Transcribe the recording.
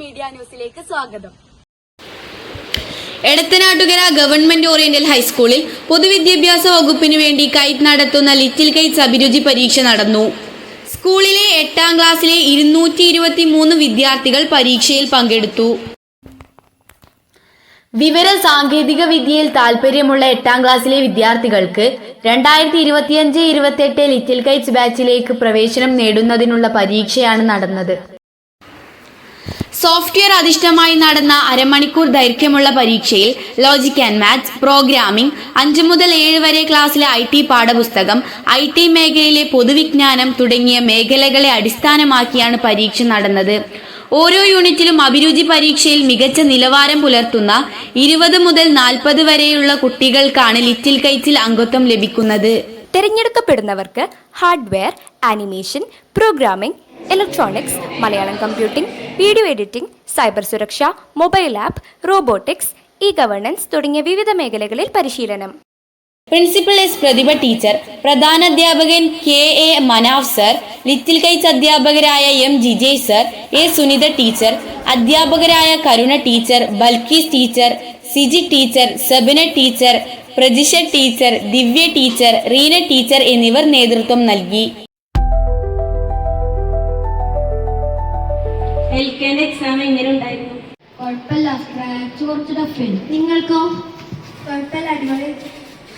Media ന്യൂസിലേക്ക് സ്വാഗതം. Edathanattukara government oriental ഹൈസ്കൂളിൽ പൊതുവിദ്യാഭ്യാസ വകുപ്പിനു വേണ്ടി കൈറ്റ് നടത്തുന്ന ലിറ്റിൽ കൈറ്റ്സ് അഭിരുചി പരീക്ഷ നടന്നു. സ്കൂളിലെ എട്ടാം ക്ലാസ്സിലെ ഇരുന്നൂറ്റി ഇരുപത്തി മൂന്ന് വിദ്യാർത്ഥികൾ പരീക്ഷയിൽ പങ്കെടുത്തു. വിവര സാങ്കേതിക വിദ്യയിൽ താല്പര്യമുള്ള എട്ടാം ക്ലാസ്സിലെ വിദ്യാർത്ഥികൾക്ക് രണ്ടായിരത്തി ഇരുപത്തിയഞ്ച് ഇരുപത്തിയെട്ട് ലിറ്റിൽ കൈറ്റ്സ് ബാച്ചിലേക്ക് പ്രവേശനം നേടുന്നതിനുള്ള പരീക്ഷയാണ് നടന്നത്. സോഫ്റ്റ്വെയർ അധിഷ്ഠമായി നടന്ന അരമണിക്കൂർ ദൈർഘ്യമുള്ള പരീക്ഷയിൽ ലോജിക് ആൻഡ് മാത്സ് പ്രോഗ്രാമിംഗ് അഞ്ചു മുതൽ ഏഴ് വരെ ക്ലാസ്സിലെ ഐ ടി പാഠപുസ്തകം ഐ ടി മേഖലയിലെ പൊതുവിജ്ഞാനം തുടങ്ങിയ മേഖലകളെ അടിസ്ഥാനമാക്കിയാണ് പരീക്ഷ നടന്നത്. ഓരോ യൂണിറ്റിലും അഭിരുചി പരീക്ഷയിൽ മികച്ച നിലവാരം പുലർത്തുന്ന ഇരുപത് മുതൽ നാൽപ്പത് വരെയുള്ള കുട്ടികൾക്കാണ് ലിറ്റിൽ കൈറ്റിൽ അംഗത്വം ലഭിക്കുന്നത്. തിരഞ്ഞെടുക്കപ്പെടുന്നവർക്ക് hardware animation programming electronics Malayalam computing video editing cyber സുരക്ഷ mobile app robotics e governance തുടങ്ങിയ വിവിധ മേഖലകളിൽ പരിശീലനം. പ്രിൻസിപ്പൽ എസ് പ്രതിഭ ടീച്ചർ പ്രധാന അധ്യാപകൻ K A Manaf sir little kites അധ്യാപകരായ M Jijay sir A Sunitha teacher അധ്യാപകരായ Karuna teacher Balkees teacher Siji teacher Sabina teacher Prajisha teacher Divya teacher Reena teacher എന്നിവർ നേതൃത്വം നൽകി. എൽ കെന്റെ എക്സാം എങ്ങനെ ഉണ്ടായിരുന്നു? കുഴപ്പമില്ല. സ്ക്രാച്ച് കുറച്ച് ടഫ് നിങ്ങൾക്കോ? കുഴപ്പമില്ല. അടിപൊളി